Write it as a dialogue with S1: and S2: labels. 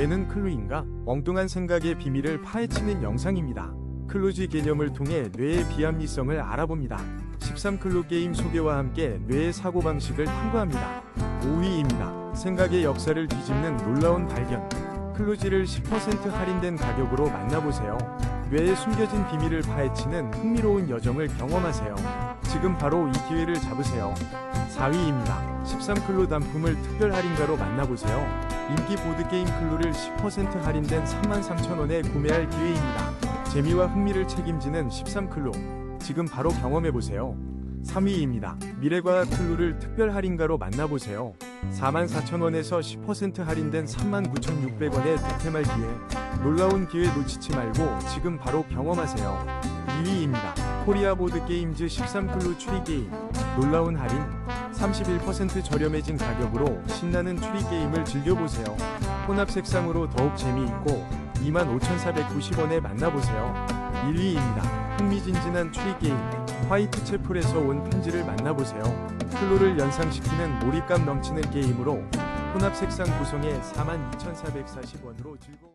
S1: 뇌는 클루인가? 엉뚱한 생각의 비밀을 파헤치는 영상입니다. 클루지 개념을 통해 뇌의 비합리성을 알아봅니다. 13클루 게임 소개와 함께 뇌의 사고방식을 탐구합니다. 5위입니다. 생각의 역사를 뒤집는 놀라운 발견. 클루지를 10% 할인된 가격으로 만나보세요. 뇌의 숨겨진 비밀을 파헤치는 흥미로운 여정을 경험하세요. 지금 바로 이 기회를 잡으세요. 4위입니다. 13클루 단품을 특별 할인가로 만나보세요. 인기 보드게임 클루를 10% 할인된 33,000원에 구매할 기회입니다. 재미와 흥미를 책임지는 13클루. 지금 바로 경험해보세요. 3위입니다. 미래과학 클루를 특별 할인가로 만나보세요. 44,000원에서 10% 할인된 39,600원에 득템할 기회. 놀라운 기회 놓치지 말고 지금 바로 경험하세요. 2위입니다. 코리아 보드 게임즈 13클루 추리 게임. 놀라운 할인. 31% 저렴해진 가격으로 신나는 추리 게임을 즐겨보세요. 혼합 색상으로 더욱 재미있고 25,490원에 만나보세요. 1위입니다. 흥미진진한 추리 게임. 화이트 채플에서 온 편지를 만나보세요. 클로를 연상시키는 몰입감 넘치는 게임으로 혼합 색상 구성에 42,440원으로 즐거운